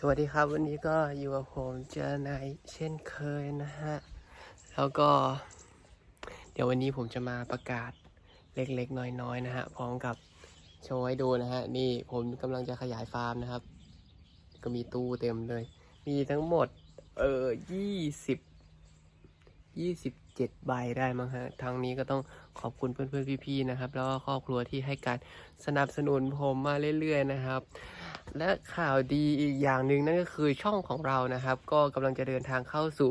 สวัสดีครับวันนี้ก็อยู่กับผมเจอนายเช่นเคยนะฮะ แล้วก็ เดี๋ยววันนี้ผมจะมาประกาศเล็กๆ น้อยๆนะฮะ พร้อมกับโชว์ให้ดูนะฮะ นี่ผมกำลังจะขยายฟาร์มนะครับ ก็มีตู้เต็มเลย มีทั้งหมด เออยี่สิบ ยี่สิบเจ็ดใบได้มั้งฮะทางนี้ก็ต้องขอบคุณเพื่อนๆพี่ๆนะครับ แล้วก็ครอบครัวที่ให้การสนับสนุนผมมาเรื่อยๆนะครับ และข่าวดีอีกอย่างหนึ่งนั่นก็คือช่องของเรานะครับ ก็กำลังจะเดินทางเข้าสู่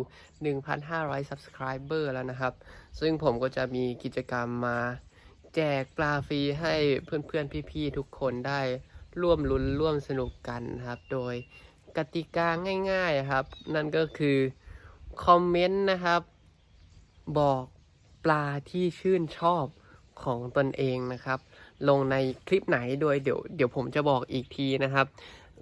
1,500 subscriber แล้วนะครับ ซึ่งผมก็จะมีกิจกรรมมาแจกปลาฟรีให้เพื่อนๆพี่ๆทุกคนได้ร่วมลุ้นร่วมสนุกกันนะครับ โดยกติกาง่ายๆครับ นั่นก็คือคอมเมนต์นะครับ บอกปลาที่ชื่นชอบของตนเองนะครับ ลงในคลิปไหนโดยเดี๋ยวเดี๋ยวผมจะบอกอีกทีนะครับ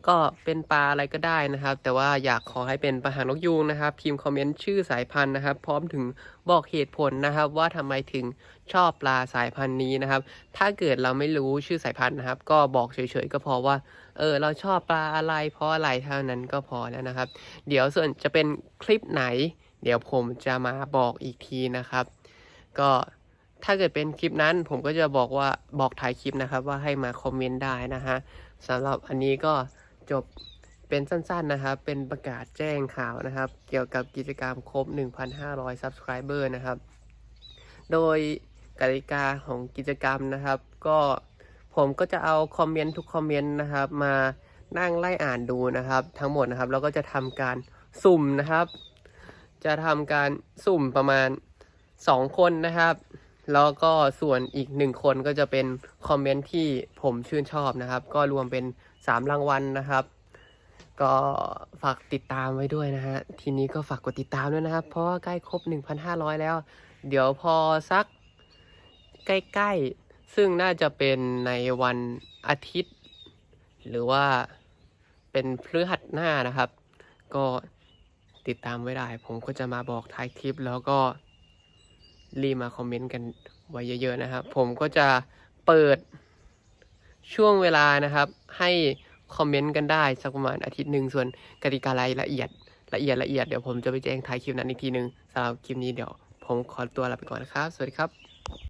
ก็เป็นปลาอะไรก็ได้นะครับ แต่ว่าอยากขอให้เป็นปลาหางนกยูงนะครับ พิมพ์คอมเมนต์ชื่อสายพันธุ์นะครับ พร้อมถึงบอกเหตุผลนะครับ ว่าทำไมถึงชอบปลาสายพันธุ์นี้นะครับ ถ้าเกิดเราไม่รู้ชื่อสายพันธุ์นะครับ ก็บอกเฉยๆก็พอว่าเออเราชอบปลาอะไรเพราะอะไรเท่านั้นก็พอแล้วนะครับ เดี๋ยวส่วนจะเป็นคลิปไหน เดี๋ยวผมจะมาบอกอีกทีนะครับ ก็ถ้าเกิดเป็นคลิปนั้นผมก็จะบอกว่าบอกถ่ายคลิปนะครับ ว่าให้มาคอมเมนต์ได้นะฮะสำหรับอันนี้ก็จบเป็นสั้นๆนะครับ เป็นประกาศแจ้งข่าวนะครับ เกี่ยวกับกิจกรรมครบ 1,500 subscriber นะครับ โดยกติกาของกิจกรรมนะครับ ก็ผมก็จะเอาคอมเมนต์ทุกคอมเมนต์นะครับ มานั่งไล่อ่านดูนะครับ ทั้งหมดนะครับ แล้วก็จะทำการสุ่มนะครับ จะทำการสุ่มประมาณ 2 คนนะครับ แล้วก็ส่วนอีกหนึ่งคนก็จะเป็นคอมเมนต์ที่ผมชื่นชอบนะครับ ก็รวมเป็น 3 รางวัลนะครับ ก็ฝากติดตามไว้ด้วยนะฮะ ทีนี้ก็ฝากกดติดตามด้วยนะครับ เพราะว่าใกล้ครบ 1,500 แล้ว เดี๋ยวพอสักใกล้ๆ ซึ่งน่าจะเป็นในวันอาทิตย์ หรือว่าเป็นพฤหัสหน้านะครับ ก็ ติดตามไว้ได้ ผมก็จะมาบอกท้ายคลิป แล้วก็รีมาคอมเมนต์กันไว้เยอะๆนะครับ ผมก็จะเปิดช่วงเวลานะครับ ให้คอมเมนต์กันได้สักประมาณอาทิตย์หนึ่งส่วนกติการายละเอียดละเอียดละเอียดเดี๋ยวผมจะไปแจ้งท้ายคลิปนั้นอีกทีหนึ่งสำหรับคลิปนี้เดี๋ยวผมขอตัวลาไปก่อนนะครับ สวัสดีครับ